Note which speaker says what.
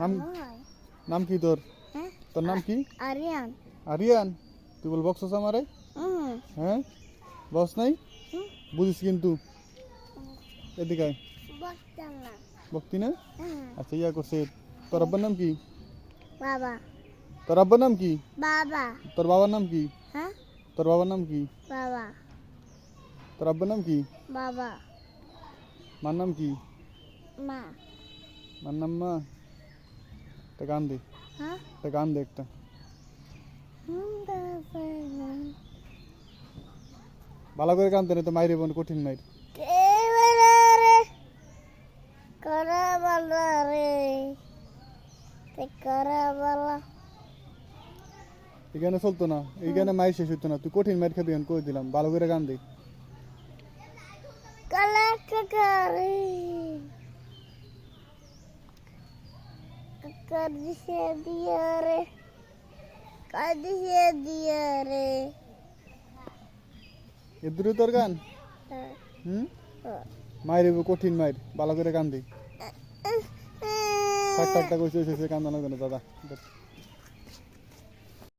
Speaker 1: নাম নাম কি তোর?
Speaker 2: হ্যাঁ?
Speaker 1: তোর নাম কি?
Speaker 2: আরিয়ান।
Speaker 1: আরিয়ান? তুই বল বকছস আমারে? হ্যাঁ? বস নাই। বুঝিস কিন্তু। এদিকে আয়।
Speaker 2: বলতাম না?
Speaker 1: বকতি আচ্ছা ইয়া করছে। তোর আব্বার নাম কি?
Speaker 2: বাবা।
Speaker 1: তোর আব্বার নাম কি?
Speaker 2: বাবা।
Speaker 1: তোর বাবার নাম কি?
Speaker 2: হ্যাঁ?
Speaker 1: তোর বাবার নাম কি?
Speaker 2: বাবা।
Speaker 1: তোর আব্বার নাম কি?
Speaker 2: বাবা।
Speaker 1: মার নাম কি?
Speaker 2: মা।
Speaker 1: মার নাম মা? একটা গান দে।
Speaker 2: হ্যাঁ?
Speaker 1: একটা গান দে একটা। ভালো করে গান দে না তো মাইরে বোন কঠিন মাইর।
Speaker 2: করা বলা রে করা বলা
Speaker 1: এখানে চলতো না এইখানে মাইর শেষ হইতো না। তুই কঠিন মাইর খাবি কই দিলাম? ভালো করে গান দে।
Speaker 2: কলা কাকারে দিছে দিয়া রে কার দিছে দিয়া রে
Speaker 1: এ দূরে গান হুম
Speaker 2: হ্যাঁ।
Speaker 1: কঠিন মাইর ভালো করে কান্দি ওইসে কান্দানো কেন দাদা